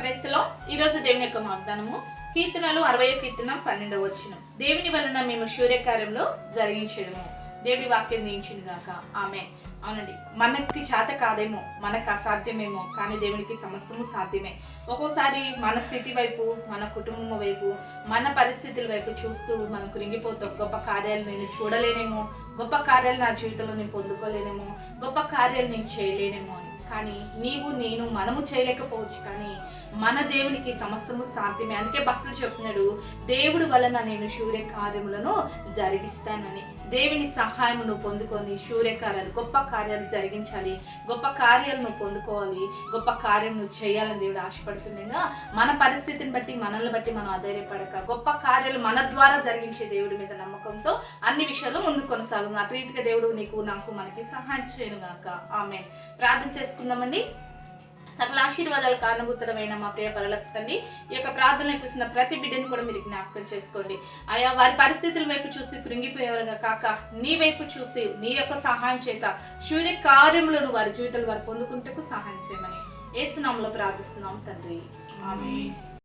క్రైస్తలో ఈరోజు దేవుని యొక్క వాగ్దానము. కీర్తనలు అరవై కీర్తన పన్నెండవ వచ్చిన దేవుని వలన మేము సూర్యకార్యంలో జరిగించడము దేవుని వాక్యం నియించింది గాక ఆమె అవునండి. మనకి చేత కాదేమో మనకు అసాధ్యమేమో కానీ దేవునికి సమస్తము సాధ్యమే. ఒక్కోసారి మన స్థితి వైపు మన కుటుంబం వైపు మన పరిస్థితుల వైపు చూస్తూ మనం కృంగిపోతాం. గొప్ప కార్యాలు నేను చూడలేనేమో గొప్ప కార్యాలు నా జీవితంలో నేను పొందుకోలేనేమో గొప్ప కార్యాలు నేను చేయలేనేమో అని. కానీ నీవు నేను మనము చేయలేకపోవచ్చు కానీ మన దేవునికి సమస్తము సాధ్యమే. అందుకే భక్తులు చెప్తున్నాడు దేవుడు వలన నేను సూర్య కార్యములను జరిగిస్తానని. దేవుని సహాయమును పొందుకొని సూర్యకార్యాలు గొప్ప కార్యాలు జరిగించాలి. గొప్ప కార్యాలను పొందుకోవాలి. గొప్ప కార్యం నువ్వు చేయాలని దేవుడు ఆశపడుతుండగా మన పరిస్థితిని బట్టి మనల్ని బట్టి మనం అధైర్యపడక గొప్ప కార్యాలు మన ద్వారా జరిగించే దేవుడి మీద నమ్మకంతో అన్ని విషయాలు ముందు కొనసాగు అటు రీతిగా దేవుడు నీకు నాకు మనకి సహాయం చేయను గాక ఆమె ప్రార్థన చేసుకుందామండి సకల ఆశీర్వాదాలు కారణభూతమైన మా ప్రియ పరలకు తండ్రి ఈ యొక్క ప్రార్థనలు చూసిన ప్రతి బిడ్డను కూడా మీరు జ్ఞాపకం చేసుకోండి. ఆయా వారి పరిస్థితుల వైపు చూసి కృంగిపోయేవారుగా కాక నీ వైపు చూసి నీ యొక్క సహాయం చేత సూర్య కార్యములను వారి జీవితాలు వారు పొందుకుంటకు సహాయం చేయమని ఏసునామలో ప్రార్థిస్తున్నాం తండ్రి. ఆమె